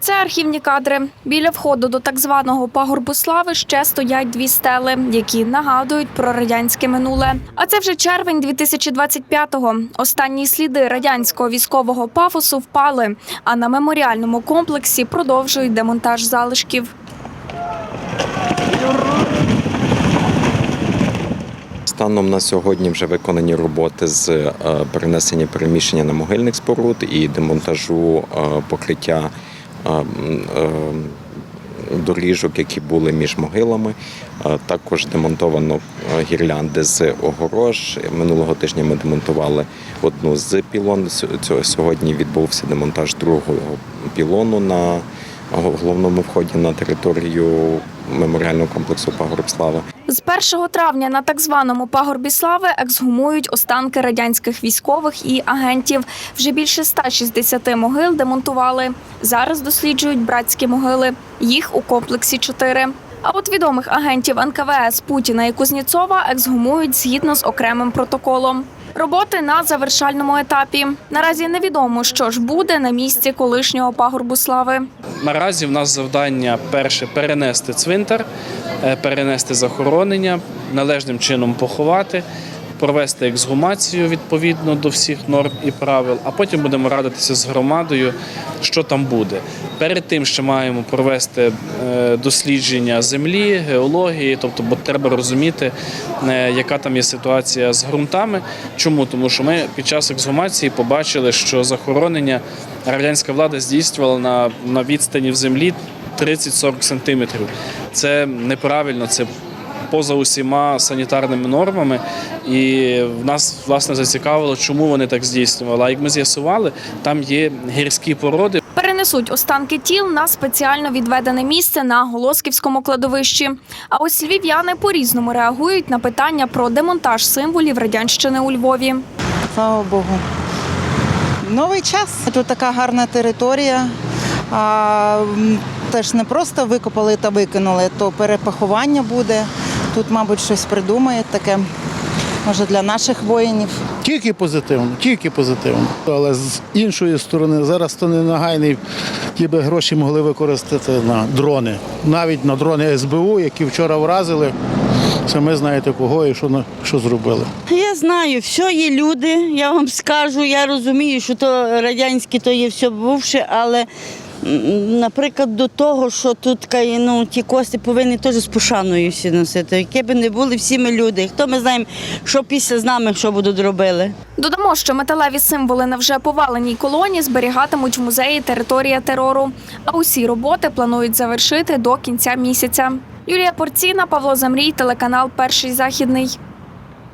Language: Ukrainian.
Це архівні кадри. Біля входу до так званого пагорбу слави ще стоять дві стели, які нагадують про радянське минуле. А це вже червень 2025-го. Останні сліди радянського військового пафосу впали. А на меморіальному комплексі продовжують демонтаж залишків. Станом на сьогодні вже виконані роботи з е, перенесення переміщення на могильних споруд і демонтажу е, покриття доріжок, які були між могилами. Е, Також демонтовано е, гірлянди з огорож. Минулого тижня ми демонтували одну з пілон. Сьогодні відбувся демонтаж другого пілону на головному вході на територію меморіального комплексу Пагорб Слави. З 1 травня на так званому пагорбі слави ексгумують останки радянських військових і агентів. Вже більше 160 могил демонтували. Зараз досліджують братські могили. Їх у комплексі чотири. А от відомих агентів НКВС Путіна і Кузніцова ексгумують згідно з окремим протоколом. Роботи на завершальному етапі. Наразі невідомо, що ж буде на місці колишнього пагорбу слави. Наразі в нас завдання перше перенести цвинтар, е, перенести захоронення, належним чином поховати, провести ексгумацію відповідно до всіх норм і правил, а потім будемо радитися з громадою, що там буде. Перед тим ще маємо провести е, дослідження землі, геології, тобто, бо треба розуміти, е, яка там є ситуація з ґрунтами. Чому? Тому що ми під час ексгумації побачили, що захоронення радянська влада здійснювала на, на відстані в землі 30-40 сантиметрів. Це неправильно, це поза усіма санітарними нормами. І в нас власне зацікавило, чому вони так здійснювали. А як ми з'ясували, там є гірські породи. Перенесуть останки тіл на спеціально відведене місце на Голосківському кладовищі. А ось львів'яни по-різному реагують на питання про демонтаж символів радянщини у Львові. Слава Богу. Новий час. Тут така гарна територія. А, теж не просто викопали та викинули, то перепахування буде. Тут, мабуть, щось придумають таке, може, для наших воїнів. Тільки позитивно, тільки позитивно. Але з іншої сторони, зараз то не нагайний, ті би гроші могли використати на дрони. Навіть на дрони СБУ, які вчора вразили. Самі знаєте кого і що, на- що зробили. Я знаю, все є люди, я вам скажу, я розумію, що то радянське, то є все бувше, але, наприклад, до того, що тут ну, ті кості повинні теж з пошаною всі носити. Які б не були, всі ми люди. Хто ми знаємо, що після з нами, що будуть робили. Додамо, що металеві символи на вже поваленій колоні зберігатимуть в музеї територія терору. А усі роботи планують завершити до кінця місяця. Юлія Порціна, Павло Замрій, телеканал Перший західний.